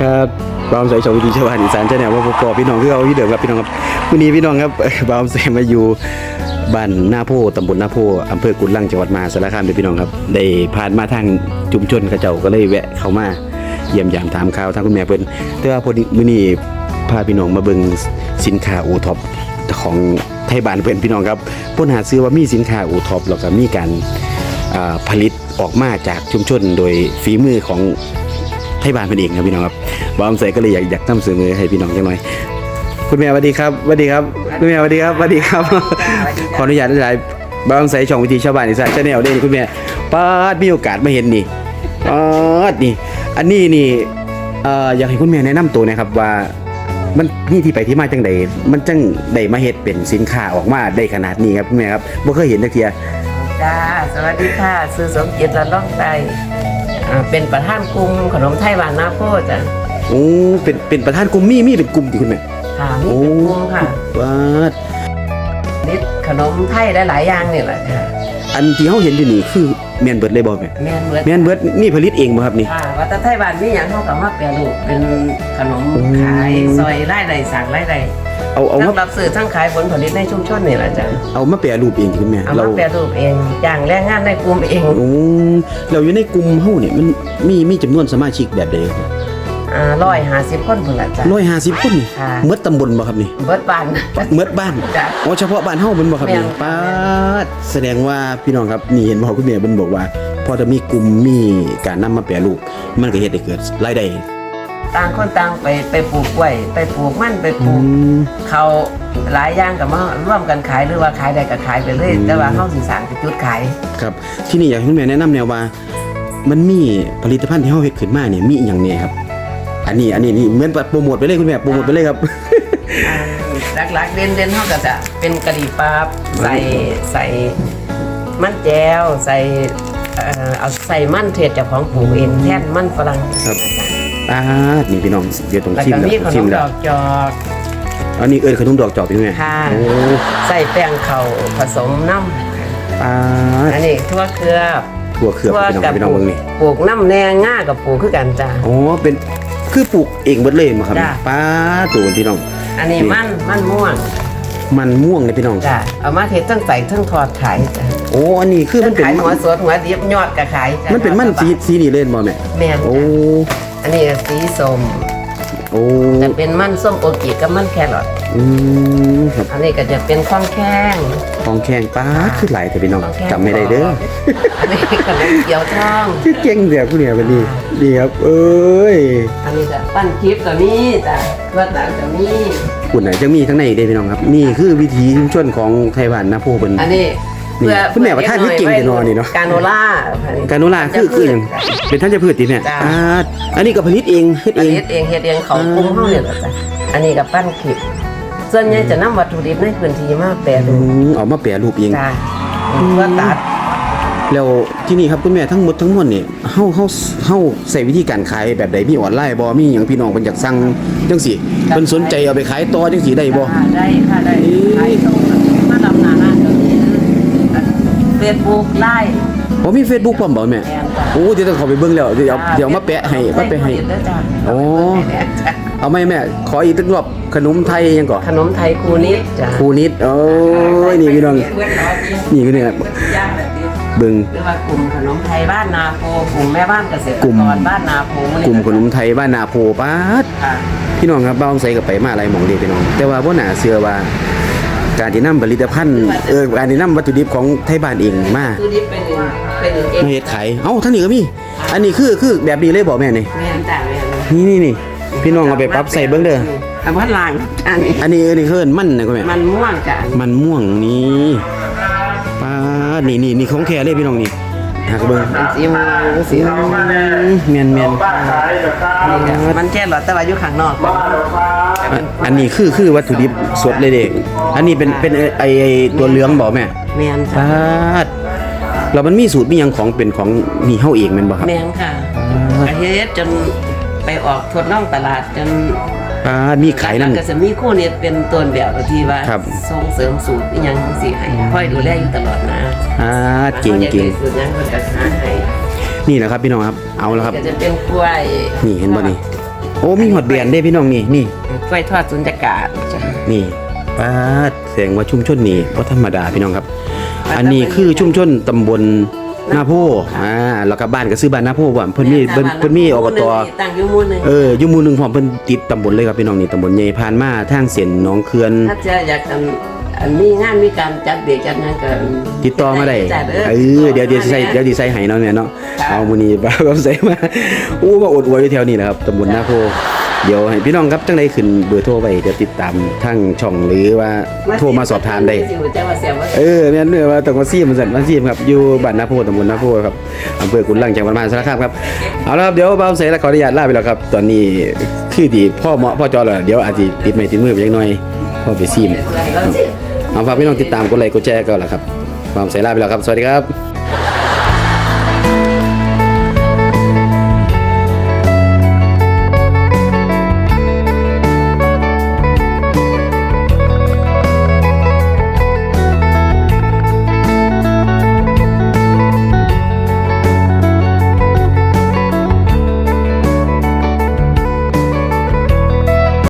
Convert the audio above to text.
ครับบาวใส่ชาววิธีชาวบ้านอีสานเจ้าแนวว่าพอพี่น้องคือเอาที่เดิมครับพี่น้องครับวันนี้พี่น้องครับบาวใส่มาอยู่บ้านหน้าโพตำบลหน้าโพอำเภอกุดลังจังหวัดมหาสารคามเด้อพี่น้องครับ ได้ผ่านมาทางจุมชนกระเจ้าก็เลยแวะเข้ามาเยี่ยมยามถามข่าวทางคุณแม่เพิ่นแต่ว่าพอดีมื้อนี้พาพี่น้องมาเบิ่งสินค้าโอท็อปของไทยบ้านเพิ่นพี่น้องครับเพิ่นหาซื้อว่ามีสินค้าโอท็อปแล้วก็มีการผลิตออกมาจากชุมชนโดยฝีมือของ ไทยบ้านเพิ่นเองครับพี่น้องครับบอมใส่ก็เลยอยากอยากนำเสนอให้พี่น้องจังหน่อยคุณแม่สวัสดีครับสวัสดีครับคุณแม่สวัสดีครับสวัสดีครับ ขออนุญาตอาจายบอมใส่ช่องวิธีชาวบ้านอีสานชาแนลเด้นี่คุณแม่ป้าดมีโอกาสมาเห็นนี่ป้าดนี่ อันนี้นี่เอ่ออยากให้คุณแม่แนะนำตัวนะครับว่ามันนี่ที่ไปที่มาจังใดมันจังได้มาเฮ็ดเป็นสินค้าออกมาได้ขนาดนี้ครับคุณแม่ครับบ่เคยเห็นจักเทียจ้าสวัสดีค่ะซื้อสมจิตละล่องไต อ่าเป็นประธานกลุ่มขนมไทยหวานนาโพจ้ะโอ้เป็นเป็นประธานกลุ่มมีมีเป็นกลุ่มที่คุณแม่ค่ะนี่เป็นกลุ่มค่ะป้าดนิดขนมไทยได้หลายอย่างนี่แหละค่ะอันที่เฮาเห็นอยู่นี่คือ แม่นเบิดเลยบ่แม่แม่นเบิดแม่นเบิดนี่ผลิตเองบ่ครับนี่ค่ะวัตไทยหวานนี่อย่างเขากับมาแปรรูปเป็นขนมอืมขายซอยไร่ใดสั่งไร่ใดเอาเอามาทั้งรับซื้อทั้งขายผลผลิตในชุมชนนี่แหละจ้ะเอามาแปรรูปเองคุณแม่เอามาแปรรูปเองอย่างแรงงานในกลุ่มเอง โอ้เราอยู่ในกลุ่มเฮาเนี่ยมันมีมีจำนวนสมาชิกแบบใด อ่าร้อยห้าสิบคนพุ่นละจ้ะ150คนนี่ค่ะ เมดตำบลบ่ครับนี่เบิดบาน เมดบ้านจ้ะอ๋อเฉพาะบ้านเฮามันบ่ครับนี่แม่น ป้าดแสดงว่าพี่น้องครับนี่เห็นบ่คุณแม่เพิ่นบอกว่า พอจะมีกลุ่มมีการนำมาแปรรูปมันก็เฮ็ดให้เกิดรายได้ต่างคนต่างไปไปปลูกกล้วย ไปปลูกมันไปปอืลูกม เขาหลายอย่างกับมาร่วมกันขายหรือว่าขายได้ก็ขายไปเลยอืมแต่ว่าเขาสื่อสารเป็นจุดขาย ครับที่นี่อยากให้คุณแม่แนะนำแนวว่า มันมีผลิตภัณฑ์ที่เฮาเฮ็ดขึ้นมาเนี่ยมีอหย่างแน่ครับ อันนี้อันนี้นี่เหมือนโปรโมทไปเลยคุณแม่โปรโมทไปเลยครับ อ่าหลักๆเด่นเด่นๆเขาก็จะเป็นกะหรี่ปั๊บใส่ใส่มันแจวใส่เอ่อเอาใส่มันเทศจากของปลูกเองแทนมันฝรั่งครับ อ่านี่พี่น้องเดี๋ยวต้องแล้วชิมก็แล้วมีขนชิมมแล้ดวอกจอก อันนี้เอิ้นขนมดอกจอกพี่แม่ค่ะ โอ้ใส่แป้งเข่าวผสมน้ำอ่าอันนี้ทั่วเครือถั่วเขือบพี่น้องกับพี่ปน้องลูกเบิ่งนี่ปลูกน้ำแนงง่ากับปลูกคือกันจ้าอ๋อเป็น คือปลูกเองเบิดเลยมาครับจ้ะ ป้าตัวพี่น้อง อันนี้นี่ มันมันม่วงมันม่วงเลยพี่น้อง จ้ะเอามาเททั้งใส่ทั้งทอดขายจ้ะโอ้อันนี้คือมันเป็นขายหัวสดหัวดิบยอดก็ขายจ้ะมันเป็นมันสีสีนี่เล่นบ่แม่แม่นโอ้ จ้ะอันนี้ก็สีส้ม โอ้จะเป็นมันส้มโอกิกับมันแครอทอืมครับอันนี้ก็จะเป็นข้องแข้งของแข็งป้าดคือหลายแต่พี่น้องข้องแข้งจำไม่ได้เด้ออันนี้ขนมเกี๊ยวทอง คือเก่งเดี๋ยวคุณเนี่ยบัดนี้ดีครับ เอ้ยอันนี้ก็ปั้นคลิปตัวนี้จ้ะตัวต่างตัวนี้ คุณไหนจะมีทั้งในเด้พี่น้องครับ นี่คือวิถีชุมชนของไทยบ้านนะพวกเพิ่นอันนี้ นี่คุณแม่ว่าท่านนี่เก่งแต่นอนนี่เนาะกาโนล่า การโนราคือคือหยังเป็นท่านจะพืชติแม่จ้ะ อ่าอันนี้ก็ผลิตเองเฮ็ดอัเอนงนี้เองเฮ็ดเองเขาปรุงเฮาเนี่ยแหละจ้ะอันนี้ก็ปั้นคลิปส่วนใหญ่จะนำวัตถุดิบในพื้นที่มาแปรอืรูปมเอามาแปรรูปเอง จ้ะตัวตัด แล้วที่นี่ครับคุณแม่ทั้งหมดทั้งมวลนี่เฮาเฮาเฮาใส่วิธีการขายแบบใดมีออนไลน์บ่มีหยังพี่น้องเพิ่นอยากสั่งจังซี่เพิ่นสนใจเอาไปขายต่อจังซี่ได้บ่ค่ะได้ค่ะได้เอ๊ะขายตรงมาดำนาหน้าตรงนี้ เฟซบุ๊กไลน์บ่มี Facebook พร้อมบ่แม่แม่นจ้ะโอ้เดี๋ยวต้องเข้าไปเบิ่งแล้วเดี๋ยวเอาเดี๋ยวเอามาแปะให้มาแปะให้ โอ้ เอาไหมแม่ ขออีกตึกรอบขนมไทยยังก่อนขนมไทยคูนิดจ้ะครูนิดโอ้ยนี่พี่น้อง นี่พี่เนี่ยย่างแบบนี้เบิ่งหรือว่ากลุ่มขนมไทยบ้านนาโพกลุ่มแม่บ้านเกษตรกลุ่มกรบ้านนาโพกลุ่มขนมไทยบ้านนาโพป้าด ค่ะพี่น้องครับบ้านใส่กับไปมาหลายหม่องเดีพี่น้อง แต่ว่าบ่น่าเชื่อว่า การที่นำผลิตภัณฑ์เออการที่นำวัตถุดิบของไทยบ้านเองมาคือดิบเป็นเป็นเองมาเฮ็ดขายเอ้าทั้งนี้ก็มีอันนี้คือคือแบบนี้เลยบ่แม่นี่แม่นจ้ะแม่นนี่นี่นี่พี่น้องเอาไปปรับใส่เบิ่งเด้ออันว่าลางอันนี้อันนี้อันนี้คือเอิ้นมันนะคุณแม่ มันม่วงจ้ะ มันม่วงนี่ป้าดนี่นี่นี่ของแท้เลยพี่น้องนี่หักเบิ่งเป็นสีม่วงสีม่วงเมียนเมียนนี่ก็มันแค่หลอดแต่ว่าอยู่ข้างนอก อันอันนี้คือคือวัตถุดิบสดเลยเด็ก อันนี้เป็นเป็นไอไอตัวเหลืองบอกแม่แม่นจ้ะป้าดแล้วมันมีสูตรมีหยังของเป็นของนี่เฮาเองแม่นบ่ครับแม่นค่ะก็เฮ็ดจนไปออกทดลองตลาดจนป้าดมีขายนั่นก็จะมีคู่นี้เป็นต้นแบบที่ว่าครับ ส่งเสริมสูตรอีหยังจังซี่ให้คอยดูแลอยู่ตลอดนะป้าดเก่งเก่งสูตรหยังเพิ่นก็หาให้นี่แหละครับพี่น้องครับเอาแล้วครับ ก็จะเป็นกล้วยนี่เห็นบ่นี่ โอ้มีหอดเบียนได้พี่น้องนี่นี่กล้วยทอดสุญญากาศจ้ะนี่ป้าดแสดงว่าชุมชนนี่บ่ธรรมดาพี่น้องครับ อันนี้คือชุมชนตำบลนาโพอ่าแล้วก็บ้านก็ซื้อบ้านนาโพว่าเพิ่นมีเพิ่นเพิ่นมีอบตตั้งอยู่หมู่หนึงเอออยู่หมู่หนึงพร้อมเพิ่นติดตำบลเลยครับพี่น้องนี่ตำบลใหญ่ผ่านมาทางเส้นหนองเขื่อนถ้าจะอยากกัน อันมีงานมีการจัดเด็กจัดงานก็ติดต่อมาได้จัดเออเดี๋ยวเดี๋ยวสิใส่เดี๋ยวสิใส่ให้เนาะแม่เนาะค่ะเอามื้อนี้บ่าวก็ใส่มาอู้มาอดอวยอยู่แถวนี้แหละครับตำบลนาโพเดี๋ยวให้พี่น้องครับจังไดขึ้นเบอร์โทรไว้เดี๋ยวติดตามทางช่องหรือว่าโทรมาสอบถามได้สิรู้จักว่าเสียว่าเออแม่นเนื้อว่าต้องมาซีมมันสั่นมาซีมครับอยู่บ้านนาโพตำบลนาโพครับอำเภอกุนลังจังหวัดมหาสารคามครับเอาละครับเดี๋ยวบ่าวใส่และขออนุญาตลาไปแล้วครับ ตอนนี้คือดีพ่อเหมาะพ่อจอแล้วเดี๋ยวอาจจะติดไม้ติดมือไปจักหน่อยพ่อไปซีม เราสิเอาฝากพี่น้องติดตามกดไลค์กดแชร์ก็แล้วครับความใส่ลาไปแล้วครับ สวัสดีครับ